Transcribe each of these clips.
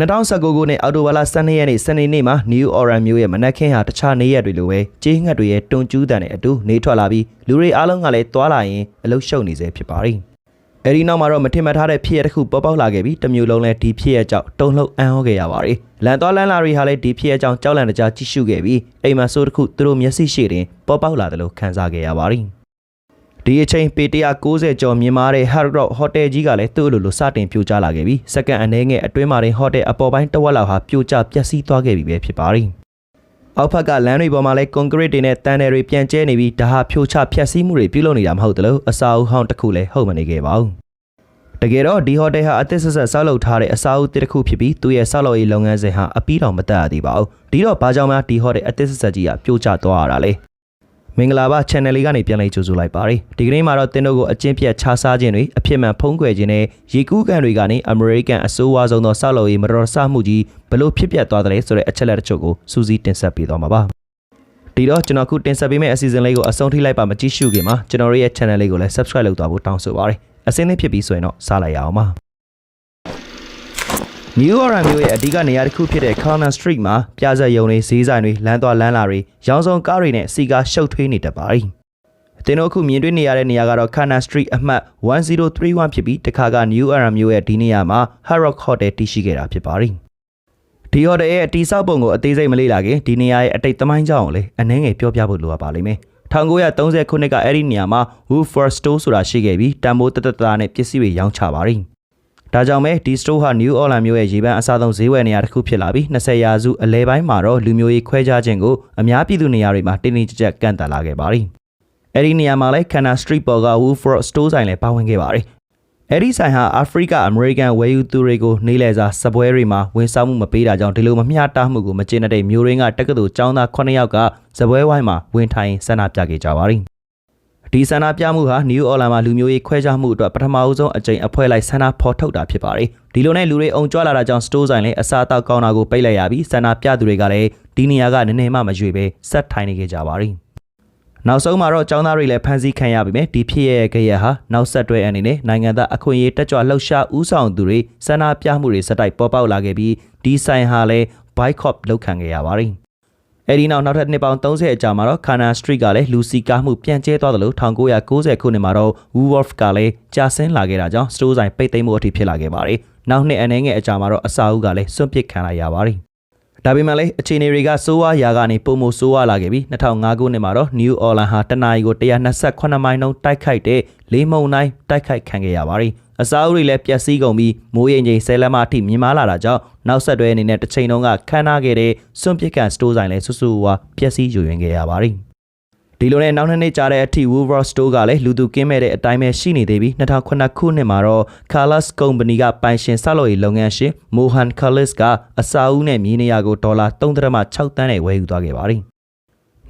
2019ခုနှစ်အောက်တိုဘာလ12ရက်နေ့စနေနေ့မှာ New Oran မြို့ရဲ့မနက်ခင်းဟာတခြားနေရက်တွေလိုပဲကြေးငှက်တွေရဲ့တွန်ကျူးတန်တဲ့အတူနေထွက်လာပြီးလူတွေအားလုံးကလည်းတွာလာရင်အလုရှုပ်နေစေဖြစ်ပါတယ်။အဲဒီနောက်မှာတော့မထင်မှတ်ထားတဲ့ဖြစ်ရတစ်ခုပေါ်ပေါက်လာခဲ့ပြီးတစ်မျိုးလုံးလည်းဒီဖြစ်ရကြောင့်တုံ့လှုပ်အံ့ဩခဲ့ရပါတယ်။လန်သွားလန်လာတွေဟာလည်းဒီဖြစ်ရကြောင့်ကြောက်လန့်တကြားကြည့်ရှုခဲ့ပြီးအိမ်မှာဆိုးတစ်ခုသူတို့မျက်စိရှိတင်ပေါ်ပေါက်လာတယ်လို့ခန်းစားခဲ့ရပါတယ်။ ဒီအချိန်ပေ190ကျော်မြင်မာတဲ့ Hard Rock Hotel ကြီးကလည်းသူ့လိုလိုစတင်ပြိုကျလာခဲ့ပြီးစက္ကန့်အနည်းငယ်အတွင်းမှာတင်ဟိုတယ်အပေါ်ပိုင်းတစ်ဝက်လောက်ဟာပြိုကျပျက်စီးသွားခဲ့ပြီပဲဖြစ်ပါတယ်။အောက်ဖက်ကလမ်းတွေပေါ်မှာလည်းကွန်ကရစ်တွေနဲ့တန်တယ်တွေပြန်ကျဲနေပြီးဒါဟာဖြိုချဖျက်ဆီးမှုတွေပြုလုပ်နေတာမဟုတ်သလိုအစာအုပ်ဟောင်းတစ်ခုလည်းဟုတ်မနေခဲ့ပါဘူး။တကယ်တော့ဒီဟိုတယ်ဟာအသစ်ဆက်ဆက်ဆောက်လုပ်ထားတဲ့အစာအုပ်တစ်ခုဖြစ်ပြီးသူ့ရဲ့ဆောက်လုပ်ရေးလုပ်ငန်းစဉ်ဟာအပြီးတော်မတက်ရသေးပါဘူး။ဒီတော့ဘာကြောင့်မှဒီဟိုတယ်အသစ်ဆက်ဆက်ကြီးကပြိုကျသွားရတာလဲ။ မင်္ဂလာပါ channel လေးကနေပြန်လည်ကြိုဆိုလိုက်ပါတယ်ဒီကနေ့မှာတော့တင်တို့ကိုအကျင့်ပြတ်ခြားစားခြင်းတွေအဖြစ်မှန်ဖုံးကွယ်ခြင်းနဲ့ရေကူးကန်တွေကနေ American အစိုးရဆုံးသောဆောက်လုပ်ရေးမတော်တဆမှုကြီးဘလို့ဖြစ်ပျက်သွားတယ်လဲဆိုတဲ့အချက်လက်တချို့ကိုစူးစီးတင်ဆက်ပေးသွားမှာပါဒီတော့ကျွန်တော်ခုတင်ဆက်ပေးမယ့်အစီအစဉ်လေးကိုအဆုံးထိလိုက်ပါမကြည့်ရှုခင်မှာကျွန်တော်တို့ရဲ့ channel လေးကိုလည်း subscribe လုပ်သွားဖို့တောင်းဆိုပါရစေအစင်းလေးဖြစ်ပြီးဆိုရင်တော့စားလိုက်ရအောင်ပါ New Orleans မြို့ရဲ့အဓိကနေရာတစ်ခုဖြစ်တဲ့ Corner Street မှာပြဇာတ်ရုံတွေဈေးဆိုင်တွေလမ်းသွားလမ်းလာတွေရောင်းဆောင်ကားတွေနဲ့စီကားရှုပ်ထွေးနေတတ်ပါတယ်။တင်တို့အခုမြင်တွေ့နေရတဲ့နေရာကတော့ Corner Street အမှတ်1031ဖြစ်ပြီးတခါက New Orleans မြို့ရဲ့ဒီနေရာမှာ Hard Rock Hotel တည်ရှိခဲ့တာဖြစ်ပါတယ်။ဒီ hotel ရဲ့အတီးဆောက်ပုံကိုအသေးစိတ်မလေ့လာခင်ဒီနေရာရဲ့အတိတ်သမိုင်းကြောင်းကိုလည်းအနည်းငယ်ပြောပြဖို့လိုအပ်ပါလိမ့်မယ်။1930ခုနှစ်ကအဲ့ဒီနေရာမှာ Woodford Store ဆိုတာရှိခဲ့ပြီးတန်မိုးတတတနဲ့ပစ္စည်းတွေရောင်းချပါတယ်။ ဒါကြောင့်ပဲဒီစတိုးဟာ New Orleans မြို့ရဲ့ရေပန်းအစားဆုံးဈေးဝယ်နေရာတစ်ခုဖြစ်လာပြီး20ရာစုအလဲပိုင်းမှာတော့လူမျိုးရေးခွဲခြားခြင်းကိုအများပြည်သူနေရာတွေမှာတင်းတင်းကြပ်ကြပ်ကန့်သတ်လာခဲ့ပါတယ်။အဲဒီနေရာမှာလည်း Canal Street ပေါ်က Woodford Store ဆိုင်လည်းပါဝင်ခဲ့ပါတယ်။အဲဒီဆိုင်ဟာအာဖရိကအမေရိကန်ဝယ်ယူသူတွေကိုနေလဲစာစပွဲတွေမှာဝန်ဆောင်မှုမပေးတာကြောင့်ဒီလိုမမျှတမှုကိုမကျေနပ်တဲ့မျိုးရင်းကတက္ကသိုလ်ကျောင်းသား9ယောက်ကစပွဲဝိုင်းမှာဝင်ထိုင်ဆန္ဒပြခဲ့ကြပါတယ်။ ဒီဆန္ဒပြမှုဟာ New Orleans မှာလူမျိုးရေးခွဲခြားမှုအတွက်ပထမအဦးဆုံးအကြိမ်အဖွဲ့လိုက်ဆန္ဒဖော်ထုတ်တာဖြစ်ပါတယ်။ဒီလိုနဲ့လူတွေအုံကြွလာတာကြောင့်စတိုးဆိုင်လည်းအစားအသောက်ကောင်းတာကိုပိတ်လိုက်ရပြီးဆန္ဒပြသူတွေကလည်းဒီနေရာကနည်းနည်းမှမရွေပဲဆက်ထိုင်နေကြကြပါရီ။နောက်ဆုံးမှာတော့ចောင်းသားတွေလည်းဖမ်းဆီးခံရပြီမယ်ဒီဖြစ်ရဲ့ကြရဟာနောက်ဆက်တွဲအနေနဲ့နိုင်ငံသားအခွင့်အရေးတက်ကြွလှုပ်ရှားဦးဆောင်သူတွေဆန္ဒပြမှုတွေစတိုက်ပေါ်ပေါက်လာခဲ့ပြီးဒီဆိုင်ဟာလည်း boycott လုပ်ခံခဲ့ရပါရီ။ အဲဒီနောက်နောက်ထပ်နှစ်ပေါင်း30အကြာမှာတော့ Kana Street ကလည်းလူစီကားမှုပြန်ကျဲသွားတယ်လို့1990ခုနှစ်မှာတော့ Woolworth ကလည်းကြာဆင်းလာခဲ့တာကြောင့်စတိုးဆိုင်ပိတ်သိမ်းမှုအထိဖြစ်လာခဲ့ပါတယ်။နောက်နှစ်အနေငယ်အကြာမှာတော့အစာအုပ်ကလည်းစွန့်ပစ်ခံလိုက်ရပါတယ်။ဒါပေမဲ့လည်းအခြေအနေတွေကစိုးဝါရာကနေပုံမဆိုးဝါလာခဲ့ပြီး2005ခုနှစ်မှာတော့ New Orleans ဟာတနအီကို128မိုင်နှုန်းတိုက်ခိုက်တဲ့လေးမုံတိုင်းတိုက်ခိုက်ခံခဲ့ရပါတယ်။ အစာအုပ်တွေလည်းပျက်စီးကုန်ပြီးမိုးရိမ်ချိန်ဆယ်လက်မအထိမြင်မာလာတာကြောင့်နောက်ဆက်တွဲအနေနဲ့တစ်ချိန်လုံးကခန်းနာခဲ့တဲ့စွန့်ပစ်ကန်စတိုးဆိုင်လည်းဆူဆူဝါပျက်စီးယိုယွင်းခဲ့ရပါတယ်။ဒီလိုနဲ့နောက်နှစ်နှစ်ကြာတဲ့အထိ Woolworth Store ကလည်းလူသူကင်းမဲ့တဲ့အတိုင်းပဲရှိနေသေးပြီး2009ခုနှစ်မှာတော့ Carlos Company ကပိုင်ရှင်ဆောက်လုပ်ရေးလုပ်ငန်းရှင် Mohan Carlos ကအစာအုပ်နဲ့မြေနေရာကိုဒေါ်လာ3.6တန်းနဲ့ဝယ်ယူသွားခဲ့ပါတယ်။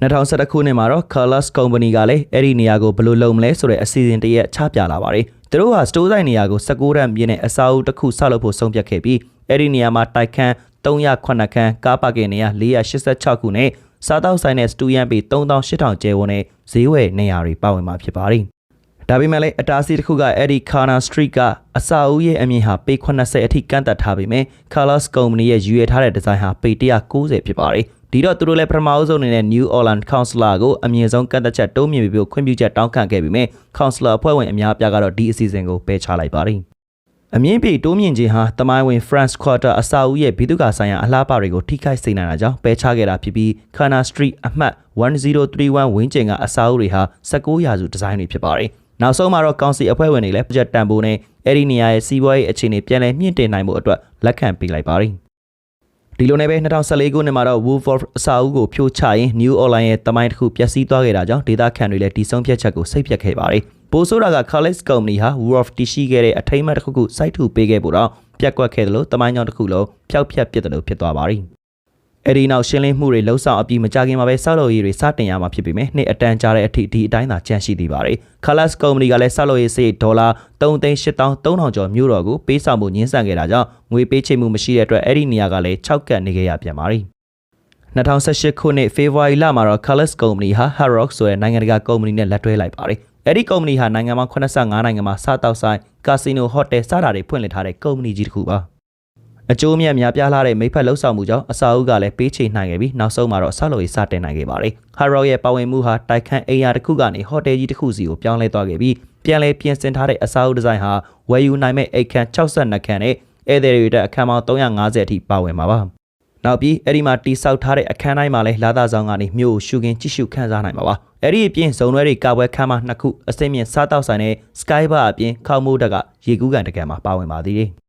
2011ခုနှစ်မှာတော့ Carlos Company ကလည်းအဲ့ဒီနေရာကိုဘယ်လိုလုပ်မလဲဆိုတဲ့အစီအစဉ်တရက်ချပြလာပါတယ်။သူတို့ဟာစတိုးဆိုင်နေရာကို16ရန်ပြည့်နဲ့အစာအုပ်တစ်ခုဆောက်လုပ်ဖို့ဆုံးဖြတ်ခဲ့ပြီးအဲ့ဒီနေရာမှာတိုက်ခန်း309ခန်းကားပါကင်နေရာ486ခုနဲ့စားတောက်ဆိုင်နဲ့စတူယန်ပေ3800ကျဲဝန်းနဲ့ဈေးဝယ်နေရာတွေပါဝင်မှာဖြစ်ပါတယ်။ဒါပေမဲ့လည်းအတားအဆီးတစ်ခုကအဲ့ဒီ Corner Street ကအစာအုပ်ရဲ့အမြင့်ဟာပေ80အထိကန့်သက်ထားပေမဲ့ Carlos Company ရဲ့ရွေးထားတဲ့ဒီဇိုင်းဟာပေ190ဖြစ်ပါတယ်။ ဒီတော့သူတို့လည်းပထမအဆုံးအနေနဲ့ New Orleans Councilor ကိုအမြင့်ဆုံးကန့်သက်ချက်တိုးမြှင့်ပြီးခွင့်ပြုချက်တောင်းခံခဲ့ပြီးမြဲ Councilor အဖွဲ့ဝင်အများအပြားကတော့ဒီအစီအစဉ်ကိုပယ်ချလိုက်ပါတယ်။အမြင့်ပေတိုးမြင့်ခြင်းဟာတမိုင်းဝင် France Quarter အစာအုပ်ရဲ့ဘီသူကဆိုင်ရာအလားပါတွေကိုထိခိုက်စေနိုင်တာကြောင့်ပယ်ချခဲ့တာဖြစ်ပြီး Kana Street အမှတ်1031ဝင်းကျင်ကအစာအုပ်တွေဟာ19ရာစုဒီဇိုင်းတွေဖြစ်ပါတယ်။နောက်ဆုံးမှာတော့ကောင်စီအဖွဲ့ဝင်တွေလည်း budget တန်ဖိုးနဲ့အဲ့ဒီနေရာရဲ့စီးပွားရေးအခြေအနေပြန်လည်မြင့်တင်နိုင်မှုအတွက်လက်ခံပေးလိုက်ပါတယ်။ ဒီလိုနဲ့ပဲ2014ခုနှစ်မှာတော့ Wolf အစာအုပ်ကိုဖြိုချရင် New Orleans ရဲ့တမိုင်းတစ်ခုပျက်စီးသွားခဲ့တာကြောင့်ဒေသခံတွေလည်းဒီဆုံးဖြတ်ချက်ကိုစိတ်ပြတ်ခဲ့ပါတယ်။ပိုဆိုးတာက College Company ဟာ Wolf တရှိခဲ့တဲ့အထိမ်းအမှတ်တစ်ခုခုစိုက်ထူပေးခဲ့ဖို့တော့ပြက်ကွက်ခဲ့တယ်လို့တမိုင်းကြောင်တစ်ခုလုံးဖျောက်ဖျက်ပစ်တယ်လို့ဖြစ်သွားပါတယ်။ အဲ့ဒီနောက်ရှင်းလင်းမှုတွေလှုပ်ဆောင်အပြီးမကြခင်မှာပဲဆောက်လုပ်ရေးတွေစတင်ရမှာဖြစ်ပေမဲ့နှစ်အတန်ကြာတဲ့အထိဒီအတိုင်းသာကြန့်ရှိသေးပါတယ်။ Colors Company ကလည်းဆောက်လုပ်ရေးစရိတ်ဒေါ်လာ3,8300ကျော်မြို့တော်ကိုပေးဆောင်မှုညှင်းဆန်ခဲ့တာကြောင့်ငွေပေးချေမှုမရှိတဲ့အတွက်အဲ့ဒီနေရာကလည်း6ကတ်နေခဲ့ရပြန်ပါတယ်။2018ခုနှစ်ဖေဖော်ဝါရီလမှာတော့ Colors Company ဟာ Hard Rock ဆိုတဲ့နိုင်ငံတကာကုမ္ပဏီနဲ့လက်တွဲလိုက်ပါတယ်။အဲ့ဒီကုမ္ပဏီဟာနိုင်ငံပေါင်း85နိုင်ငံမှာစားတောက်ဆိုင်ကာစီနိုဟိုတယ်စတာတွေဖွင့်လှစ်ထားတဲ့ကုမ္ပဏီကြီးတစ်ခုပါ။ အကျိုးမြတ်များပြားလာတဲ့မိဖက်လှုပ်ဆောင်မှုကြောင့်အစာအုပ်ကလည်းပေးချေနိုင်ခဲ့ပြီးနောက်ဆုံးမှာတော့ဆောက်လုပ်ရေးစတင်နိုင်ခဲ့ပါတယ်။ဟာရော့ရဲ့ပါဝင်မှုဟာတိုက်ခန်းအိမ်ယာတစ်ခုကနေဟိုတယ်ကြီးတစ်ခုစီကိုပြောင်းလဲသွားခဲ့ပြီးပြန်လည်ပြင်ဆင်ထားတဲ့အစာအုပ်ဒီဇိုင်းဟာဝယ်ယူနိုင်မဲ့အိတ်ခန်း62ခန်းနဲ့ဧည့်သည်တွေအတွက်အခန်းပေါင်း350အထိပါဝင်မှာပါ။နောက်ပြီးအဲ့ဒီမှာတိဆောက်ထားတဲ့အခန်းတိုင်းမှာလည်းလာသာဆောင်ကနေမြို့ကိုရှုခင်းကြည့်ရှုခန်းစားနိုင်မှာပါ။အဲ့ဒီအပြင်ဇုံရွဲတွေကာပွဲခန်းမနှစ်ခုအစိမ့်မြင့်စားတောက်ဆိုင်နဲ့ Sky Bar အပြင်ခေါမိုးတက်ကရေကူးကန်တကန်မှာပါဝင်ပါသေးတယ်။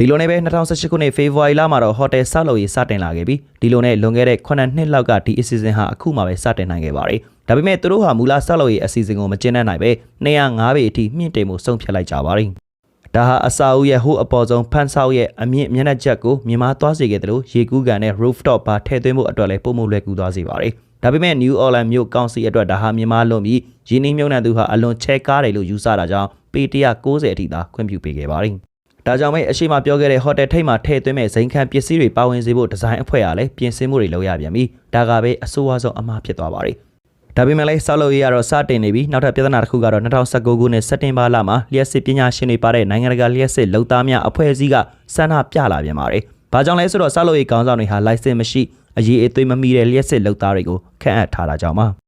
ဒီလိုနဲ့ပဲ2018ခုနှစ်ဖေဖော်ဝါရီလမှာတော့ဟိုတယ်ဆောက်လုပ်ရေးစတင်လာခဲ့ပြီးဒီလိုနဲ့လွန်ခဲ့တဲ့9နှစ်လောက်ကဒီအစီအစဉ်ဟာအခုမှပဲစတင်နိုင်ခဲ့ပါတယ်။ဒါပေမဲ့သူတို့ဟာမူလဆောက်လုပ်ရေးအစီအစဉ်ကိုမကျင်းတဲ့နိုင်ပဲ205ပေအထိမြင့်တင်မှုဆုံးဖြတ်လိုက်ကြပါတယ်။ဒါဟာအစာအုပ်ရဲ့ဟိုအပေါ်ဆုံးဖန်ဆောက်ရဲ့အမြင့်မျက်နှာချက်ကိုမြင်မာသွားစေခဲ့တယ်လို့ရေကူးကန်နဲ့ rooftop bar ထည့်သွင်းမှုအတွက်လည်းပုံမှုလွယ်ကူသွားစေပါတယ်။ဒါပေမဲ့ New Orleans မြို့ကောင်စီအတွက်ဒါဟာမြင်မာလွန်ပြီးရင်းနှီးမြှုပ်နှံသူဟာအလွန်ချဲကားတယ်လို့ယူဆတာကြောင့်ပေ190အထိသာခွင့်ပြုပေးခဲ့ပါတယ်။ ဒါကြောင့်မဲအရှိမပြောခဲ့တဲ့ဟိုတယ်ထိပ်မှာထည့်သွင်းမဲ့ဇိမ်ခံပစ္စည်းတွေပါဝင်စေဖို့ဒီဇိုင်းအဖွဲ့ကလည်းပြင်ဆင်မှုတွေလုပ်ရပြန်ပြီးဒါကပဲအဆိုးအဆုံးအမှားဖြစ်သွားပါတယ်။ဒါပေမဲ့လည်းဆောက်လုပ်ရေးကတော့စတင်နေပြီးနောက်ထပ်ပြဿနာတစ်ခုကတော့2019ခုနှစ်စက်တင်ဘာလမှာလျှက်စစ်ပညာရှင်တွေပါတဲ့နိုင်ငံတကာလျှက်စစ်လုံသားများအဖွဲ့အစည်းကစန္ဒပြလာပြန်ပါတယ်။ဘာကြောင့်လဲဆိုတော့ဆောက်လုပ်ရေးကောင်းဆောင်တွေဟာ license မရှိအရေးအသွေးမမီတဲ့လျှက်စစ်လုံသားတွေကိုခန့်အပ်ထားတာကြောင့်ပါ။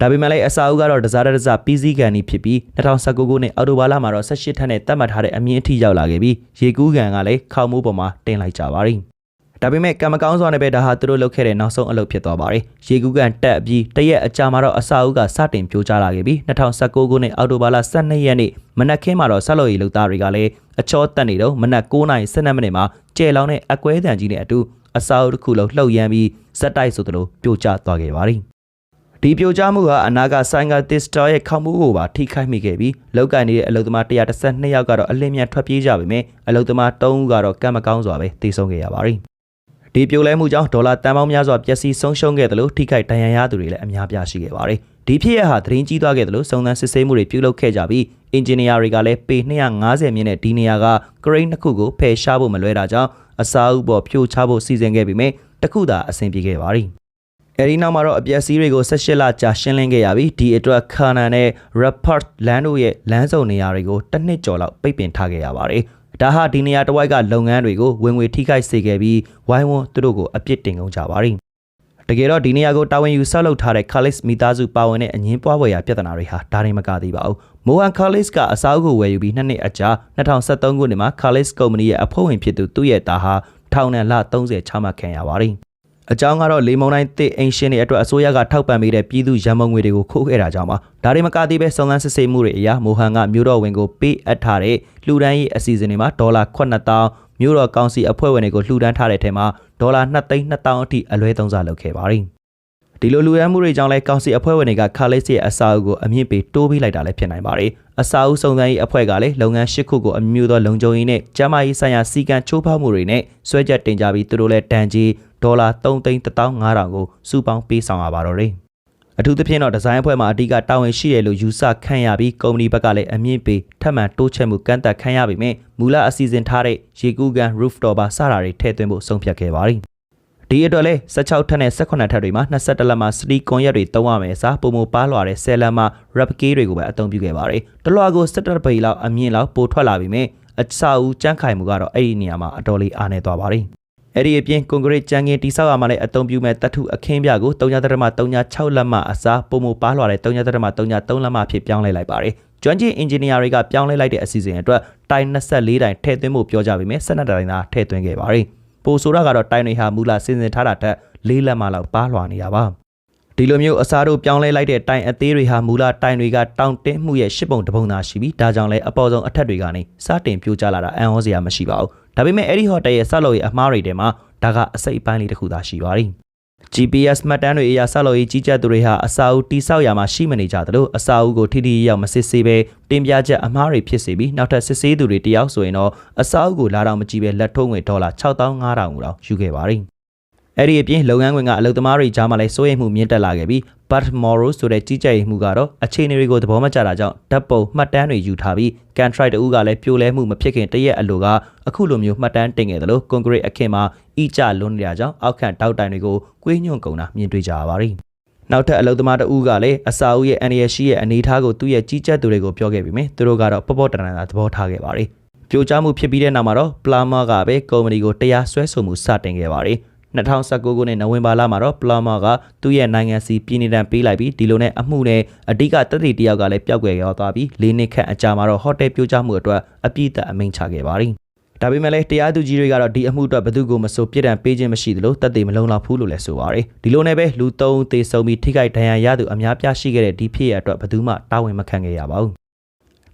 ဒါပေမဲ့လည်းအစာအုပ်ကတော့တစားတစားပြီးစည်းကန်ဤဖြစ်ပြီး2019ခုနှစ်အောက်တိုဘာလမှာတော့18ထပ်နဲ့တတ်မှတ်ထားတဲ့အမြင့်အထိရောက်လာခဲ့ပြီးရေကူးကန်ကလည်းခေါင်းမိုးပေါ်မှာတင်လိုက်ကြပါရီ။ဒါပေမဲ့ကံမကောင်းစွာနဲ့ပဲဒါဟာသူတို့လုပ်ခဲ့တဲ့နောက်ဆုံးအလုပ်ဖြစ်သွားပါတယ်။ရေကူးကန်တက်ပြီးတရက်အကြာမှာတော့အစာအုပ်ကစတင်ပြိုကျလာခဲ့ပြီး2019ခုနှစ်အောက်တိုဘာလ12ရက်နေ့မနက်ခင်းမှာတော့ဆက်လို့ရီလုပ်သားတွေကလည်းအချောတက်နေတော့မနက်9:12မိနစ်မှာကျဲလောင်းတဲ့အကွဲတံကြီးနဲ့အတူအစာအုပ်တစ်ခုလုံးလှုပ်ရမ်းပြီးဇက်တိုက်ဆိုသလိုပြိုကျသွားခဲ့ပါရီ။ ဒီပြိုကျမှုဟာအနာကဆိုင်ကတစ်စတာရဲ့ခေါမှုကိုပါထိခိုက်မိခဲ့ပြီးလောက်ကန်နေတဲ့အလုသမား132ယောက်ကတော့အလင်းမြန်ထွက်ပြေးကြပေမဲ့အလုသမား3ဦးကတော့ကံမကောင်းစွာပဲတည်ဆုံခဲ့ရပါရီ။ဒီပြိုလဲမှုကြောင့်ဒေါ်လာတန်ပေါင်းများစွာပျက်စီးဆုံးရှုံးခဲ့တယ်လို့ထိခိုက်ဒဏ်ရာရသူတွေလည်းအများပြားရှိခဲ့ပါတယ်။ဒီဖြစ်ရဟာသတင်းကြီးသွားခဲ့တယ်လို့စုံစမ်းစစ်ဆေးမှုတွေပြုလုပ်ခဲ့ကြပြီးအင်ဂျင်နီယာတွေကလည်းပေ250မြင့်တဲ့ဒီနေရာကကရိန်းတစ်ခုကိုဖယ်ရှားဖို့မလွဲတာကြောင့်အစာအုပ်ပေါ်ဖြိုချဖို့စီစဉ်ခဲ့ပေမဲ့တခုသာအဆင်ပြေခဲ့ပါရီ။ အဲဒီနောက်မှာတော့အပျက်စီးတွေကို18လကြာရှင်းလင်းခဲ့ရပြီးဒီအတွက်ခါနန်နဲ့ Report လမ်းတို့ရဲ့လမ်းစုံနေရာတွေကိုတစ်နှစ်ကျော်လောက်ပိတ်ပင်ထားခဲ့ရပါတယ်။ဒါဟာဒီနေရာတစ်ဝိုက်ကလုပ်ငန်းတွေကိုဝင်ငွေထိခိုက်စေခဲ့ပြီးဝိုင်းဝန်းသူတို့ကိုအပြစ်တင်ကုန်ကြပါရီ။တကယ်တော့ဒီနေရာကိုတာဝန်ယူဆောက်လုပ်ထားတဲ့ Khalis မိသားစုပါဝင်တဲ့အငင်းပွားပွဲရာပြဿနာတွေဟာဒါရင်မကသေးပါဘူး။ Mohan Khalis ကအစားအုပ်ကိုဝယ်ယူပြီးနှစ်နှစ်အကြာ2023ခုနှစ်မှာ Khalis ကုမ္ပဏီရဲ့အဖွဲ့ဝင်ဖြစ်သူသူ့ရဲ့သားဟာထောင်ဒဏ်လ30ချမှတ်ခံရပါတယ်။ အကြောင်းကတော့လေမုံတိုင်းတစ်အင်ရှင်တွေအတွက်အစိုးရကထောက်ပံ့ပေးတဲ့ပြည်သူရန်မုံငွေတွေကိုခိုးခဲ့တာကြောင့်ပါဒါတွေမကသေးပဲစုံစမ်းစစ်ဆေးမှုတွေအရမိုဟန်ကမြို့တော်ဝင်ကိုပေးအပ်ထားတဲ့လှူဒန်းရေးအစီအစဉ်တွေမှာဒေါ်လာ9000မြို့တော်ကောင်စီအဖွဲ့ဝင်တွေကိုလှူဒန်းထားတဲ့ထဲမှာဒေါ်လာ2သိန်း2000အထိအလွဲသုံးစားလုပ်ခဲ့ပါတယ်ဒီလိုလူရန်မှုတွေကြောင့်လဲကောင်စီအဖွဲ့ဝင်တွေကခါလစ်ရဲ့အစာအုပ်ကိုအမြင့်ပေးတိုးပေးလိုက်တာလည်းဖြစ်နိုင်ပါတယ်။အစာအုပ်စုံစမ်းရေးအဖွဲ့ကလည်းလုပ်ငန်း၈ခုကိုအမျိုးသောလုံခြုံရေးနဲ့ကျန်းမာရေးဆိုင်ရာစီကံချိုးဖောက်မှုတွေနဲ့ဆွဲချက်တင်ကြပြီးသူတို့လည်းတန်ကြီး ဒေါ်လာ3,15000ကိုစုပေါင်းပေးဆောင်ရပါတော့တယ်။အထူးသဖြင့်တော့ဒီဇိုင်းအဖွဲ့မှာအဓိကတာဝန်ရှိတယ်လို့ယူဆခံရပြီးကုမ္ပဏီဘက်ကလည်းအမြင့်ပေးထပ်မံတိုးချဲ့မှုကန့်သက်ခံရပေမဲ့မူလအစီအစဉ်ထားတဲ့ရေကူးကန် rooftop ပါစတာတွေထည့်သွင်းဖို့ဆုံးဖြတ်ခဲ့ပါသည်။ဒီအတွက်လဲ16ထပ်နဲ့18ထပ်တွေမှာ21လက်မှာစတီကွန်ရက်တွေတုံးရမယ်စားပုံမပါလွှာတဲ့10လက်မှာ rap key တွေကိုပဲအသုံးပြုခဲ့ပါတယ်။တလွှာကို17ပိလောက်အမြင့်လောက်ပိုထွက်လာပြီးမြဲအစာဦးကြမ်းခိုင်မှုကတော့အဲ့ဒီနေရာမှာအတော်လေးအားနေသွားပါတယ်။ အဲ့ဒီအပြင်ကွန်ကရစ်ကြံငင်တိဆောက်ရမှာလည်းအသုံးပြုမဲ့တတ်ထုအခင်းပြကို3.36လက်မှအစားပုံမပါလွှာတဲ့3.33လက်မှဖြစ်ပြောင်းလဲလိုက်ပါတယ်။ကျွမ်းကျင်အင်ဂျင်နီယာတွေကပြောင်းလဲလိုက်တဲ့အစီအစဉ်အတွက်တိုင်24တိုင်ထည့်သွင်းဖို့ပြောကြပေမဲ့12တိုင်သာထည့်သွင်းခဲ့ပါတယ်။ပိုဆိုရကတော့တိုင်တွေဟာမူလစဉ်စဉ်ထားတာတက်၄လက်မှလောက်ပါလွှာနေတာပါ။ဒီလိုမျိုးအစားတို့ပြောင်းလဲလိုက်တဲ့တိုင်အသေးတွေဟာမူလတိုင်တွေကတောင်တင်းမှုရဲ့ရှစ်ပုံတစ်ပုံသာရှိပြီးဒါကြောင့်လည်းအပေါ်ဆုံးအထက်တွေကနေစတင်ပြိုကျလာတာအံ့ဩစရာမရှိပါဘူး ဒါပေမဲ့အဲ့ဒီဟိုတယ်ရဲ့ဆက်လို့ရေးအမှားတွေထဲမှာဒါကအစိတ်အပိုင်းလေးတစ်ခုသာရှိပါသည် GPS မှတ်တမ်းတွေအရာဆက်လို့ရေးကြီးကြပ်သူတွေဟာအစာအုပ်တိဆောက်ရာမှာရှိမနေကြသလိုအစာအုပ်ကိုထိထိရောက်မစစ်ဆေးပဲတင်ပြချက်အမှားတွေဖြစ်စေပြီးနောက်ထပ်စစ်ဆေးသူတွေတယောက်ဆိုရင်တော့အစာအုပ်ကိုလာတော့မကြည့်ပဲလက်ထုံးငွေဒေါ်လာ6500ကိုတော့ယူခဲ့ပါသည် အဲ့ဒီအပြင်လုပ်ငန်းခွင်ကအလုပ်သမားတွေကြားမှာလည်းစိုးရိမ်မှုမြင့်တက်လာခဲ့ပြီး But Morrow ဆိုတဲ့ကြီးကြပ်ရေးမှုကတော့အခြေအနေတွေကိုသဘောမကျတာကြောင့်ဓာတ်ပုံမှတ်တမ်းတွေယူထားပြီး Cantride တူကလည်းပြိုလဲမှုမဖြစ်ခင်တရက်အလိုကအခုလိုမျိုးမှတ်တမ်းတင်ခဲ့တယ်လို့ Concrete အခင်းမှာဤကြလွန်းနေတာကြောင့်အောက်ခံတောက်တိုင်တွေကိုကွေးညွန့်ကုန်တာမြင်တွေ့ကြရပါတယ်နောက်ထပ်အလုပ်သမားတဦးကလည်းအစာအုပ်ရဲ့အန်ရရှိရဲ့အနေအထားကိုသူ့ရဲ့ကြီးကြပ်သူတွေကိုပြောခဲ့ပြီးမြင်သူတို့ကတော့ပေါ့ပေါ့တန်တန်သာသဘောထားခဲ့ပါတယ်ပြိုကျမှုဖြစ်ပြီးတဲ့နောက်မှာတော့ပလာမာကပဲကုမ္ပဏီကိုတရားစွဲဆိုမှုစတင်ခဲ့ပါတယ် 2019ခုနှစ်နိုဝင်ဘာလမှာတော့ပလာမာကသူ့ရဲ့နိုင်ငံစီပြည်နယ်တန်ပေးလိုက်ပြီးဒီလိုနဲ့အမှုနဲ့အဓိကတက်တီတယောက်ကလည်းပျောက်ကွယ်ရောက်သွားပြီး၄နှစ်ခန့်အကြာမှာတော့ဟိုတယ်ပြိုကျမှုအတွက်အပြစ်သက်အမိန့်ချခဲ့ပါတယ်ဒါပေမဲ့လည်းတရားသူကြီးတွေကတော့ဒီအမှုအတွက်ဘယ်သူကိုမဆိုပြစ်ဒဏ်ပေးခြင်းမရှိသလိုတပ်တွေမလုံလောက်ဘူးလို့လည်းဆိုပါရယ်ဒီလိုနဲ့ပဲလူ၃ဦးသေဆုံးပြီးထိခိုက်ဒဏ်ရာရသူအများပြားရှိခဲ့တဲ့ဒီဖြစ်ရအတွက်ဘယ်သူမှတာဝန်မခံခဲ့ရပါဘူး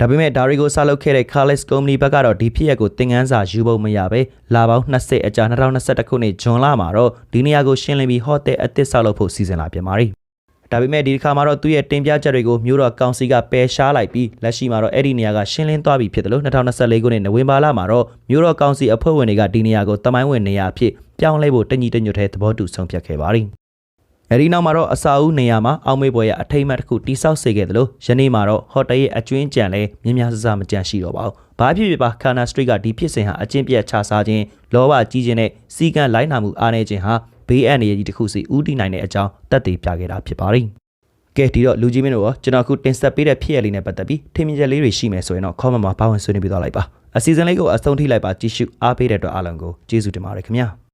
ဒါပေမဲ့ဒါရီကိုစလုပ်ခဲ့တဲ့ Carles Company ဘက်ကတော့ဒီဖြစ်ရကိုသင်ခန်းစာယူဖို့မရပဲလာပေါင်း20အကြာ2021ခုနှစ်ဇွန်လမှာတော့ဒီနေရာကိုရှင်းလင်းပြီးဟိုတယ်အသစ်ဆောက်လုပ်ဖို့စီစဉ်လာပြန်ပါရီဒါပေမဲ့ဒီတစ်ခါမှာတော့သူ့ရဲ့တင်ပြချက်တွေကိုမြို့တော်ကောင်စီကပယ်ရှားလိုက်ပြီးလက်ရှိမှာတော့အဲ့ဒီနေရာကရှင်းလင်းသွားပြီဖြစ်တယ်လို့2024ခုနှစ်နိုဝင်ဘာလမှာတော့မြို့တော်ကောင်စီအဖွဲ့ဝင်တွေကဒီနေရာကိုတမိုင်းဝင်နေရာအဖြစ်ပြောင်းလဲဖို့တညီတညွတ်တဲ့သဘောတူဆုံးဖြတ်ခဲ့ပါရီ အဲဒီနောက်မှာတော့အစာအုပ်နေရာမှာအောင်မေးပွဲရအထိတ်အမှတ်တစ်ခုတိစောက်စေခဲ့တယ်လို့ယနေ့မှာတော့ဟိုတယ်ရဲ့အကျွင်းကြံလဲမြင်းများစစမကြံရှိတော့ပါဘူး။ဘာဖြစ်ဖြစ်ပါခါနာစထရိတ်ကဒီဖြစ်စဉ်ဟာအကျင့်ပြတ်ချစားခြင်းလောဘကြီးခြင်းနဲ့စီကံလိုက်နာမှုအားနည်းခြင်းဟာဘေးအန္တရာယ်ကြီးတစ်ခုစီဥတီနိုင်တဲ့အကြောင်းတက်တည်ပြခဲ့တာဖြစ်ပါရီ။ကဲဒီတော့လူကြီးမင်းတို့ရောကျွန်တော်အခုတင်ဆက်ပေးတဲ့ဖြစ်ရလေးနဲ့ပတ်သက်ပြီးထင်မြင်ချက်လေးတွေရှိမယ်ဆိုရင်တော့ comment မှာပါဝင်ဆွေးနွေးပြသွားလိုက်ပါအစီအစဉ်လေးကိုအဆုံးထိလိုက်ပါကြည့်ရှုအားပေးတဲ့အတွက်အားလုံးကိုကျေးဇူးတင်ပါတယ်ခင်ဗျာ။